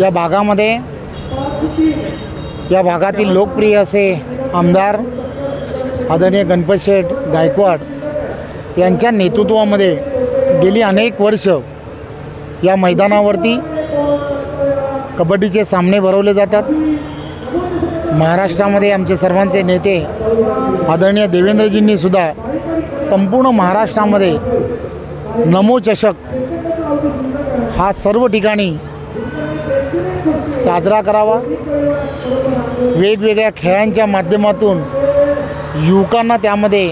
या भागामध्ये या भागातील लोकप्रिय असे आमदार आदरणीय गणपत शेठ गायकवाड यांच्या नेतृत्वामध्ये गेली अनेक वर्ष या मैदानावरती कबड्डीचे सामने भरवले जातात. महाराष्ट्रामध्ये आमचे सर्वांचे नेते आदरणीय देवेंद्रजींनीसुद्धा संपूर्ण महाराष्ट्रामध्ये नमो चषक हा सर्व ठिकाणी साजरा करावा. वेगवेगळ्या खेळांच्या माध्यमातून युवकांना त्यामध्ये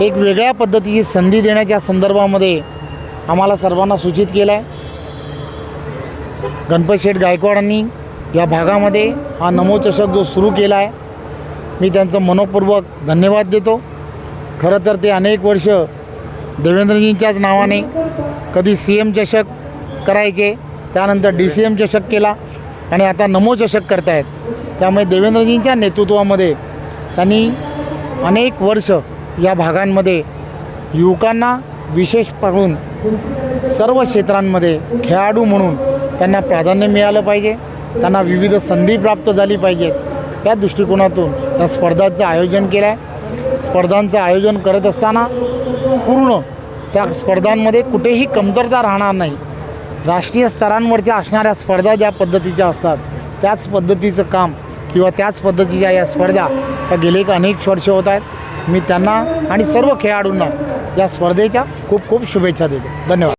एक वेगळ्या पद्धतीची संधी देण्याच्या संदर्भामध्ये आम्हाला सर्वांना सूचित केलं आहे गणपत शेठ गायकवाडांनी या भागामध्ये हा नमोचषक जो सुरू केला आहे मी त्यांचं मनपूर्वक धन्यवाद देतो. खरं तर ते अनेक वर्ष देवेंद्रजींच्याच नावाने कधी सी एम चषक करायचे त्यानंतर डी सी एम चषक केला आणि आता नमो चषक करतायत. त्यामुळे देवेंद्रजींच्या नेतृत्वामध्ये त्यांनी अनेक वर्ष या भागांमध्ये युवकांना विशेष पाहून सर्व क्षेत्रांमध्ये खेळाडू म्हणून त्यांना प्राधान्य मिळालं पाहिजे. त्यांना विविध संधी प्राप्त झाली पाहिजेत. या दृष्टिकोनातून या स्पर्धांचं आयोजन केलं आहे स्पर्धांचं आयोजन करत असताना पूर्ण त्या स्पर्धांमध्ये कुठेही कमतरता राहणार नाही. राष्ट्रीय स्तरांवरच्या असणाऱ्या स्पर्धा ज्या पद्धतीच्या असतात त्याच पद्धतीचं काम किंवा त्याच पद्धतीच्या या स्पर्धा या गेले एक अनेक वर्ष होत आहेत. मी त्यांना आणि सर्व खेळाडूंना या स्पर्धेच्या खूप खूप शुभेच्छा देतो. धन्यवाद.